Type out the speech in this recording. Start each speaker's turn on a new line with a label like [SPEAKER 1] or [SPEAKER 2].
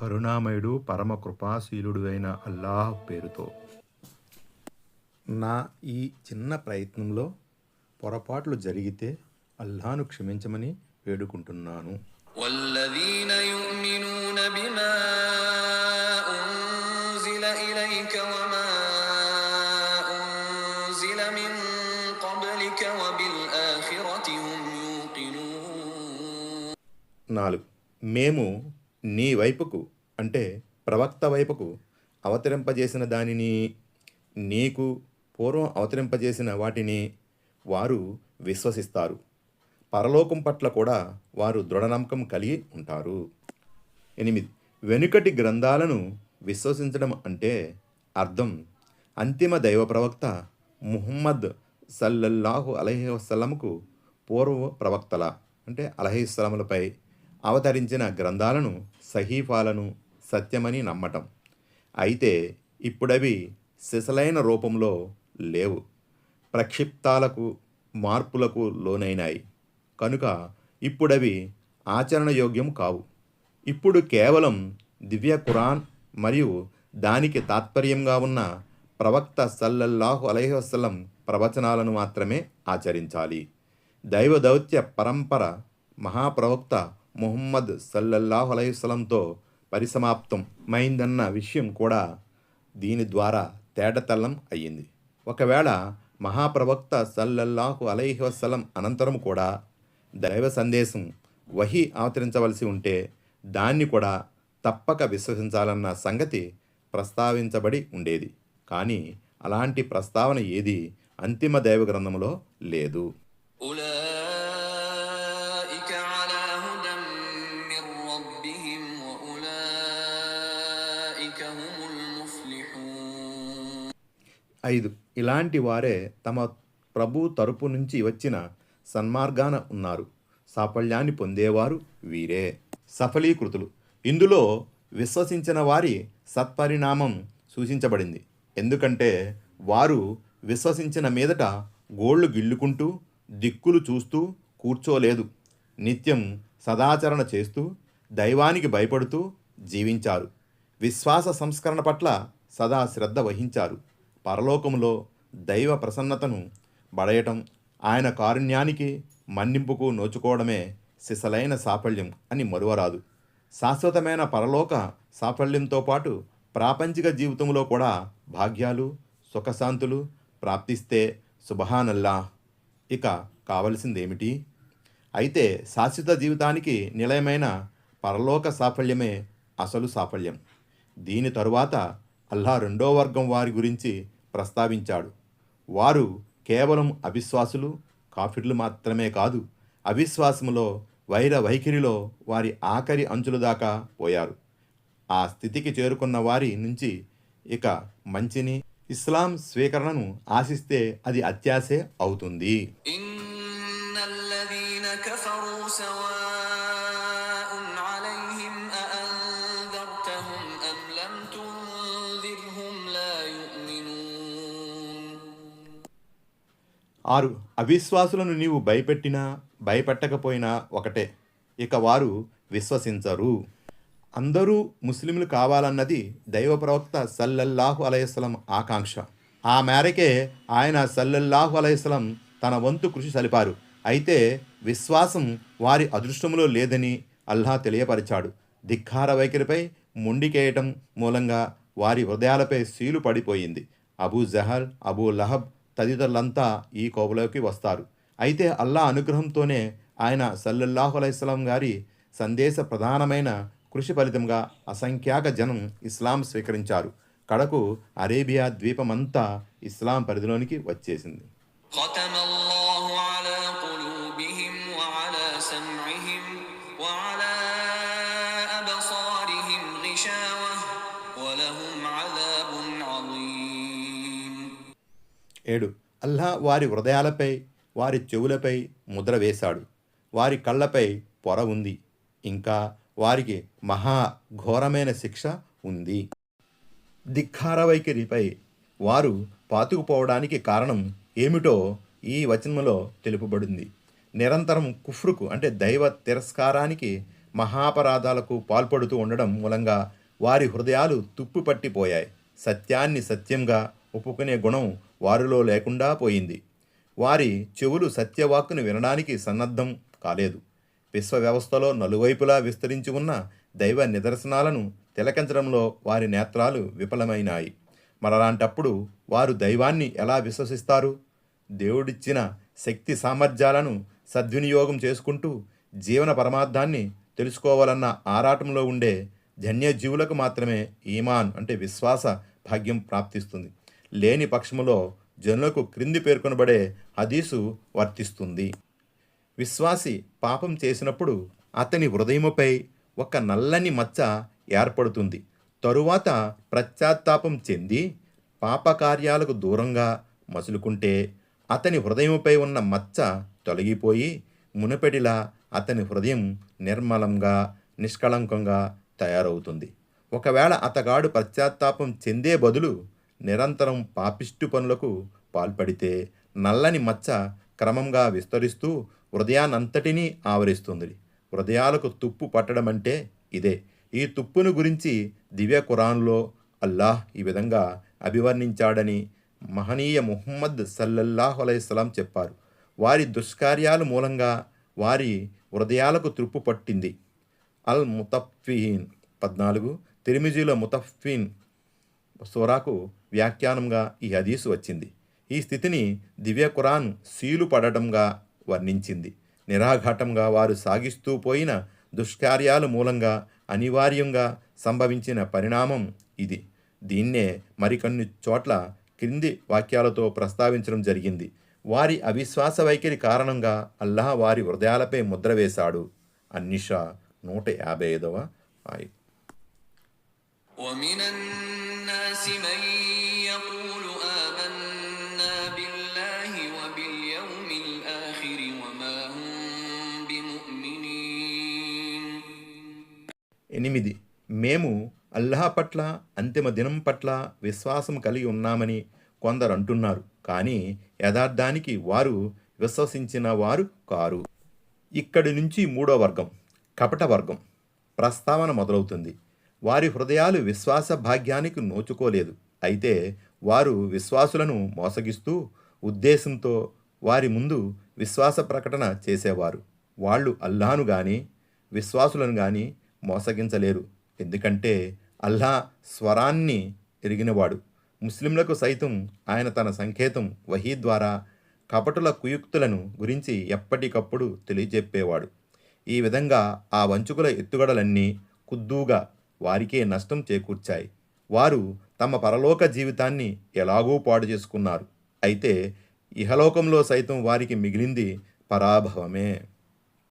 [SPEAKER 1] కరుణామయుడు పరమ కృపాశీలుడు అయిన అల్లాహ్ పేరుతో నా ఈ చిన్న ప్రయత్నంలో పొరపాట్లు జరిగితే అల్లాను క్షమించమని వేడుకుంటున్నాను
[SPEAKER 2] والذين يؤمنون بما أنزل إليك وما
[SPEAKER 1] నాలుగు. మేము నీ వైపుకు అంటే ప్రవక్త వైపుకు అవతరింపజేసిన దానిని నీకు పూర్వం అవతరింపజేసిన వాటిని వారు విశ్వసిస్తారు. పరలోకం పట్ల కూడా వారు దృఢనమ్మకం కలిగి ఉంటారు. ఎనిమిది. వెనుకటి గ్రంథాలను విశ్వసించడం అంటే అర్థం అంతిమ దైవ ప్రవక్త ముహమ్మద్ సల్లల్లాహు అలహి వసలంకు పూర్వ ప్రవక్తల అంటే అలహిస్సలములపై అవతరించిన గ్రంథాలను సహీఫాలను సత్యమని నమ్మటం. అయితే ఇప్పుడవి సిసలైన రూపంలో లేవు. ప్రక్షిప్తాలకు మార్పులకు లోనైనాయి. కనుక ఇప్పుడవి ఆచరణయోగ్యం కావు. ఇప్పుడు కేవలం దివ్య ఖురాన్ మరియు దానికి తాత్పర్యంగా ఉన్న ప్రవక్త సల్లల్లాహు అలైహి ప్రవచనాలను మాత్రమే ఆచరించాలి. దైవ దౌత్య పరంపర మహాప్రవక్త ముహమ్మద్ సల్లల్లాహు అలైస్లంతో పరిసమాప్తం మైందన్న విషయం కూడా దీని ద్వారా తేటతల్లం అయ్యింది. ఒకవేళ మహాప్రవక్త సల్లల్లాహు అలైహి వసలం అనంతరం కూడా దైవ సందేశం వహి అవతరించవలసి ఉంటే దాన్ని కూడా తప్పక విశ్వసించాలన్న సంగతి ప్రస్తావించబడి ఉండేది. కానీ అలాంటి ప్రస్తావన ఏది అంతిమ దైవ గ్రంథంలో లేదు. ఐదు. ఇలాంటి వారే తమ ప్రభు తరపు నుంచి వచ్చిన సన్మార్గాన ఉన్నారు. సాఫల్యాన్ని పొందేవారు వీరే. సఫలీకృతులు. ఇందులో విశ్వసించిన వారి సత్పరిణామం సూచించబడింది. ఎందుకంటే వారు విశ్వసించిన మీదట గోళ్ళు గిల్లుకుంటూ దిక్కులు చూస్తూ కూర్చోలేదు. నిత్యం సదాచరణ చేస్తూ దైవానికి భయపడుతూ జీవించారు. విశ్వాస సంస్కరణ పట్ల సదా శ్రద్ధ వహించారు. పరలోకములో దైవ ప్రసన్నతను బడయటం ఆయన కారుణ్యానికి మన్నింపుకు నోచుకోవడమే సిసలైన సాఫల్యం అని మరువరాదు. శాశ్వతమైన పరలోక సాఫల్యంతో పాటు ప్రాపంచిక జీవితంలో కూడా భాగ్యాలు సుఖశాంతులు ప్రాప్తిస్తే సుబహానల్లా ఇక కావలసిందేమిటి? అయితే శాశ్వత జీవితానికి నిలయమైన పరలోక సాఫల్యమే అసలు సాఫల్యం. దీని తరువాత అల్లా రెండో వర్గం వారి గురించి ప్రస్తావించాడు. వారు కేవలం అవిశ్వాసులు కాఫిర్లు మాత్రమే కాదు అవిశ్వాసములో వైర వైఖరిలో వారి ఆఖరి అంచుల దాకా పోయారు. ఆ స్థితికి చేరుకున్న వారి నుంచి ఇక మంచిని ఇస్లాం స్వీకరణను ఆశిస్తే అది అత్యాశే అవుతుంది. ఆరు అవిశ్వాసులను నీవు భయపెట్టినా భయపెట్టకపోయినా ఒకటే ఇక వారు విశ్వసించరు. అందరూ ముస్లింలు కావాలన్నది దైవ ప్రవక్త సల్లల్లాహు అలైస్లం ఆకాంక్ష. ఆ మేరకే ఆయన సల్లల్లాహు అలైస్లం తన వంతు కృషి సలిపారు. అయితే విశ్వాసం వారి అదృష్టంలో లేదని అల్లా తెలియపరిచాడు. ధిక్కార వైఖరిపై మొండికేయటం మూలంగా వారి హృదయాలపై సీలు పడిపోయింది. అబూ జహల్ అబూ లహబ్ తదితరులంతా ఈ కోవలోకి వస్తారు అయితే అల్లా అనుగ్రహంతోనే ఆయన సల్లల్లాహు అలైస్లాం గారి సందేశ ప్రధానమైన కృషి ఫలితంగా అసంఖ్యాక జనం ఇస్లాం స్వీకరించారు కడకు అరేబియా ద్వీపమంతా ఇస్లాం పరిధిలోనికి వచ్చేసింది
[SPEAKER 2] ختم الله على قلوبهم وعلى سمعهم وعلى أبصارهم غشاوة ولهم عذاب
[SPEAKER 1] ఏడు. అల్లా వారి హృదయాలపై వారి చెవులపై ముద్ర వేశాడు. వారి కళ్ళపై పొర ఉంది. ఇంకా వారికి మహా ఘోరమైన శిక్ష ఉంది. ధిక్కార వైఖరిపై వారు పాతుకుపోవడానికి కారణం ఏమిటో ఈ వచనంలో తెలుపబడింది. నిరంతరం కుఫ్రుకు అంటే దైవ తిరస్కారానికి మహాపరాధాలకు పాల్పడుతూ ఉండడం మూలంగా వారి హృదయాలు తుప్పు పట్టిపోయాయి. సత్యాన్ని సత్యంగా ఒప్పుకునే గుణం వారిలో లేకుండా పోయింది. వారి చెవులు సత్యవాక్కును వినడానికి సన్నద్ధం కాలేదు. విశ్వ వ్యవస్థలో నలువైపులా విస్తరించి ఉన్న దైవ నిదర్శనాలను తిలకించడంలో వారి నేత్రాలు విఫలమైనాయి. మరలాంటప్పుడు వారు దైవాన్ని ఎలా విశ్వసిస్తారు? దేవుడిచ్చిన శక్తి సామర్థ్యాలను సద్వినియోగం చేసుకుంటూ జీవన పరమార్థాన్ని తెలుసుకోవాలన్న ఆరాటంలో ఉండే ధన్యజీవులకు మాత్రమే ఈమాన్ అంటే విశ్వాస భాగ్యం ప్రాప్తిస్తుంది. లేని పక్షములో జనులకు క్రింది పేర్కొనబడే హదీసు వర్తిస్తుంది. విశ్వాసి పాపం చేసినప్పుడు అతని హృదయముపై ఒక నల్లని మచ్చ ఏర్పడుతుంది. తరువాత ప్రత్యాత్తాపం చెంది పాపకార్యాలకు దూరంగా మసులుకుంటే అతని హృదయముపై ఉన్న మచ్చ తొలగిపోయి మునపెడిలా అతని హృదయం నిర్మలంగా నిష్కళంకంగా తయారవుతుంది. ఒకవేళ అతగాడు పశ్చాత్తాపం చెందే బదులు నిరంతరం పాపిష్టు పనులకు పాల్పడితే నల్లని మచ్చ క్రమంగా విస్తరిస్తూ హృదయానంతటినీ ఆవరిస్తుంది. హృదయాలకు తుప్పు పట్టడం అంటే ఇదే. ఈ తుప్పును గురించి దివ్య ఖురాన్లో అల్లాహ్ ఈ విధంగా అభివర్ణించాడని మహనీయ ముహమ్మద్ సల్లల్లాహు అలైస్లాం చెప్పారు. వారి దుష్కార్యాల మూలంగా వారి హృదయాలకు తుప్పు పట్టింది. అల్ ముతఫీన్ పద్నాలుగు తిరిమిజీలో ముతఫీన్ సూరాకు వ్యాఖ్యానంగా ఈ హదీసు వచ్చింది. ఈ స్థితిని దివ్య ఖురాన్ సీలు పడటంగా వర్ణించింది. నిరాఘాటంగా వారు సాగిస్తూ పోయిన దుష్కార్యాల మూలంగా అనివార్యంగా సంభవించిన పరిణామం ఇది. దీన్నే మరికొన్ని చోట్ల క్రింది వాక్యాలతో ప్రస్తావించడం జరిగింది. వారి అవిశ్వాస వైఖరి కారణంగా అల్లాహ్ వారి హృదయాలపై ముద్ర వేశాడు. అన్నిషా నూట యాభై ఐదవ
[SPEAKER 2] الناس من يقول آمنا بالله وباليوم الآخر وما هم بمؤمنين
[SPEAKER 1] ఎనిమిది మేము అల్లాహ్ పట్ల అంతిమ దినం పట్ల విశ్వాసం కలిగి ఉన్నామని కొందరు అంటున్నారు కానీ యథార్థానికి వారు విశ్వసించిన వారు కారు ఇక్కడి నుంచి మూడో వర్గం కపట వర్గం ప్రస్తావన మొదలవుతుంది వారి హృదయాలు విశ్వాస భాగ్యానికి నోచుకోలేదు. అయితే వారు విశ్వాసులను మోసగిస్తూ ఉద్దేశంతో వారి ముందు విశ్వాస ప్రకటన చేసేవారు. వాళ్ళు అల్లాను గాని విశ్వాసులను గాని మోసగించలేరు. ఎందుకంటే అల్లా స్వరాన్ని ఎరిగినవాడు. ముస్లింలకు సైతం ఆయన తన సంకేతం వహీ ద్వారా కపటుల కుయుక్తులను గురించి ఎప్పటికప్పుడు తెలియజెప్పేవాడు. ఈ విధంగా ఆ వంచుకుల ఎత్తుగడలన్నీ కుద్దూగా వారికే నష్టం చేకూర్చాయి. వారు తమ పరలోక జీవితాన్ని ఎలాగూ పాడు చేసుకున్నారు. అయితే ఇహలోకంలో సైతం వారికి మిగిలింది పరాభవమే.